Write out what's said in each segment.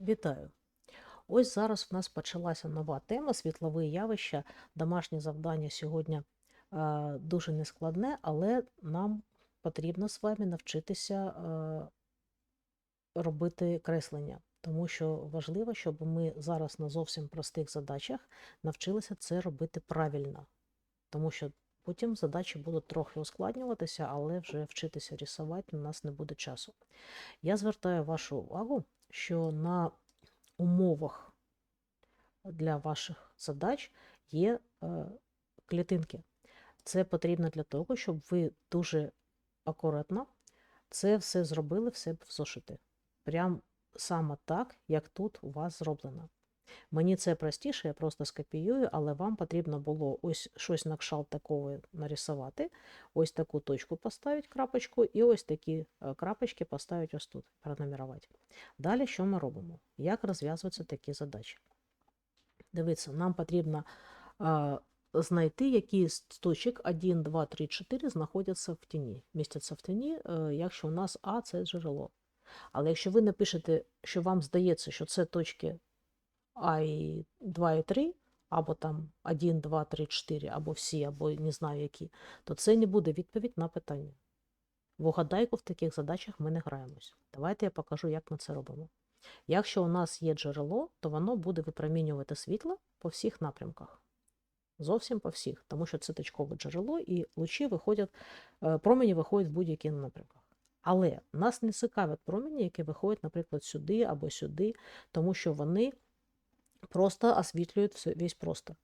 Вітаю! Ось зараз в нас почалася нова тема світлові явища. Домашнє завдання сьогодні е, дуже нескладне, але нам потрібно з вами навчитися е, робити креслення. Тому що важливо, щоб ми зараз на зовсім простих задачах навчилися це робити правильно. Тому що потім задачі будуть трохи ускладнюватися, але вже вчитися рисувати у нас не буде часу. Я звертаю вашу увагу, що на умовах для ваших задач є е, клітинки. Це потрібно для того, щоб ви дуже акуратно це все зробили все в зошити. Прям саме так, як тут у вас зроблено. Мені це простіше, я просто скопіюю, але вам потрібно було ось щось на кшалт такого нарисувати, ось таку точку поставити, крапочку, і ось такі е, крапочки поставити ось тут, пронумерувати. Далі що ми робимо? Як розв'язуються такі задачі? Дивіться, нам потрібно знайти, які з точок 1, 2, 3, 4 знаходяться в тіні. Містяться в тіні, е, якщо у нас А це джерело. Але якщо ви напишете, що вам здається, що це точки А і 2 і 3, або там 1, 2, 3, 4, або всі, або не знаю які, то це не буде відповідь на питання. В угадайку в таких задачах ми не граємось. Давайте я покажу, як ми це робимо. Якщо у нас є джерело, то воно буде випромінювати світло по всіх напрямках. Зовсім по всіх, тому що це точкове джерело, і лучі виходять, е, промені виходять в будь-яких напрямках. Але нас не цікавлять промені, які виходять, наприклад, сюди або сюди, тому що вони просто освітлюють весь простор.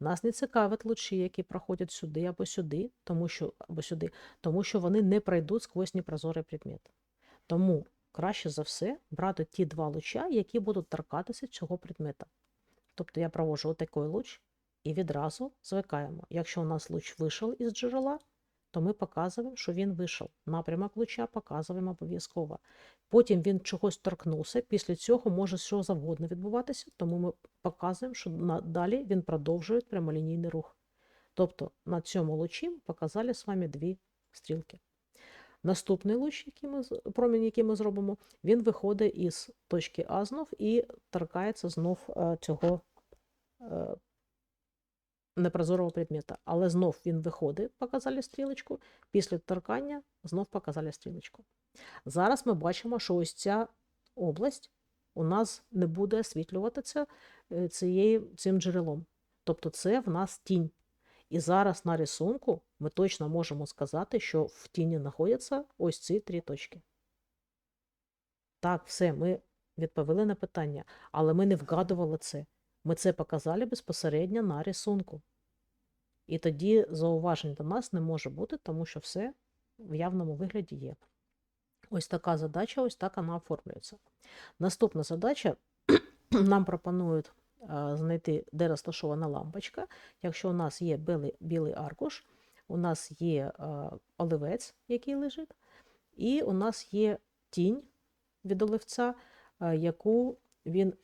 Нас не цікавлять лучі, які проходять сюди або сюди, тому що, або сюди, тому що вони не пройдуть сквозь непрозорий предмет. Тому краще за все брати ті два луча, які будуть торкатися цього предмета. Тобто я проводжу отакий луч і відразу звикаємо. Якщо у нас луч вийшов із джерела, то ми показуємо, що він вийшов. Напрямок луча показуємо обов'язково. Потім він чогось торкнувся, після цього може що завгодно відбуватися, тому ми показуємо, що далі він продовжує прямолінійний рух. Тобто на цьому лучі ми показали з вами дві стрілки. Наступний луч, який ми, промінь, який ми зробимо, він виходить із точки А знов і торкається знов е, цього е, непрозорого предмета. Але знов він виходить, показали стрілочку, після торкання знов показали стрілочку. Зараз ми бачимо, що ось ця область у нас не буде освітлюватися е, цим джерелом. Тобто це в нас тінь. І зараз на рисунку ми точно можемо сказати, що в тіні знаходяться ось ці три точки. Так, все, ми відповіли на питання, але ми не вгадували це. Ми це показали безпосередньо на рисунку. І тоді зауважень до нас не може бути, тому що все в явному вигляді є. Ось така задача, ось так вона оформлюється. Наступна задача нам пропонують е, знайти, де розташована лампочка. Якщо у нас є білий, білий аркуш, у нас є е, оливець, який лежить, і у нас є тінь від оливця, е, яку він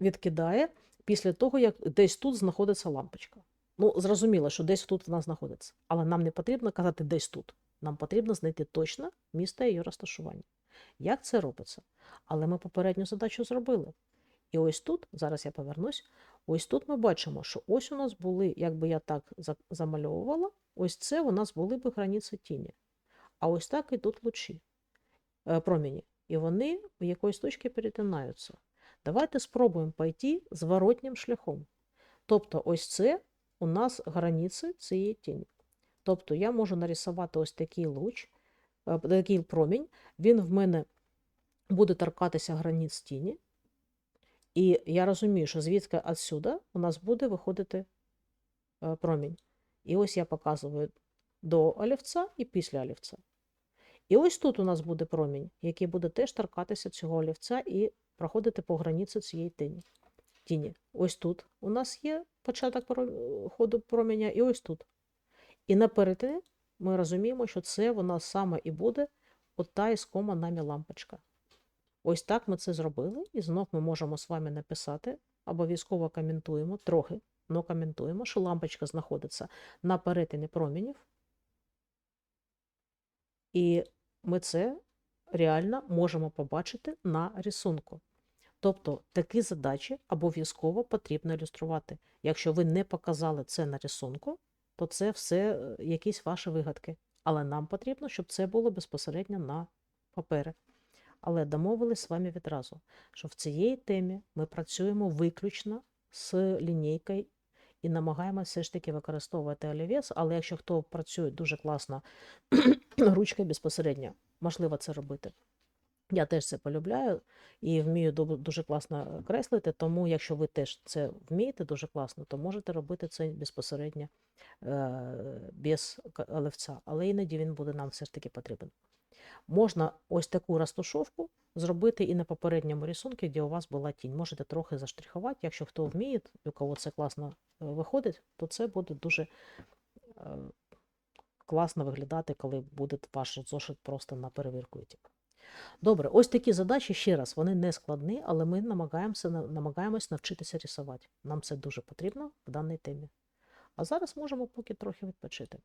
відкидає після того, як десь тут знаходиться лампочка. Ну, зрозуміло, що десь тут вона знаходиться, але нам не потрібно казати десь тут. Нам потрібно знайти точно місце її розташування. Як це робиться? Але ми попередню задачу зробили. І ось тут, зараз я повернусь, ось тут ми бачимо, що ось у нас були, якби я так замальовувала, ось це у нас були б границі тіні. А ось так ідуть лучі, е, промені. І вони в якоїсь точці перетинаються. Давайте спробуємо пойти зворотнім шляхом. Тобто, ось це у нас границі цієї тіні. Тобто я можу нарисувати ось такий луч, е, такий промінь, він в мене буде торкатися границь тіні. І я розумію, що звідки відсюди у нас буде виходити е, промінь. І ось я показую до олівця і після олівця. І ось тут у нас буде промінь, який буде теж торкатися цього олівця і проходити по границі цієї тіні. тіні. Ось тут у нас є початок ходу проміння, і ось тут. І на ми розуміємо, що це вона саме і буде от та іскома нами лампочка. Ось так ми це зробили, і знов ми можемо з вами написати, обов'язково коментуємо, трохи, але коментуємо, що лампочка знаходиться на перетині промінів. І ми це реально можемо побачити на рисунку. Тобто такі задачі обов'язково потрібно ілюструвати. Якщо ви не показали це на рисунку, то це все е, якісь ваші вигадки. Але нам потрібно, щоб це було безпосередньо на папері. Але домовились з вами відразу, що в цій темі ми працюємо виключно з лінійкою і намагаємося все ж таки використовувати олівець, але якщо хто працює дуже класно ручкою безпосередньо, можливо це робити. Я теж це полюбляю і вмію дуже класно креслити, тому якщо ви теж це вмієте дуже класно, то можете робити це безпосередньо е, без олівця, але іноді він буде нам все ж таки потрібен. Можна ось таку розташовку зробити і на попередньому рисунку, де у вас була тінь. Можете трохи заштрихувати, якщо хто вміє, у кого це класно е, виходить, то це буде дуже е, класно виглядати, коли буде ваш зошит просто на перевірку йти. Добре, ось такі задачі, ще раз, вони не складні, але ми намагаємося, намагаємось навчитися рисувати. Нам це дуже потрібно в даній темі. А зараз можемо поки трохи відпочити.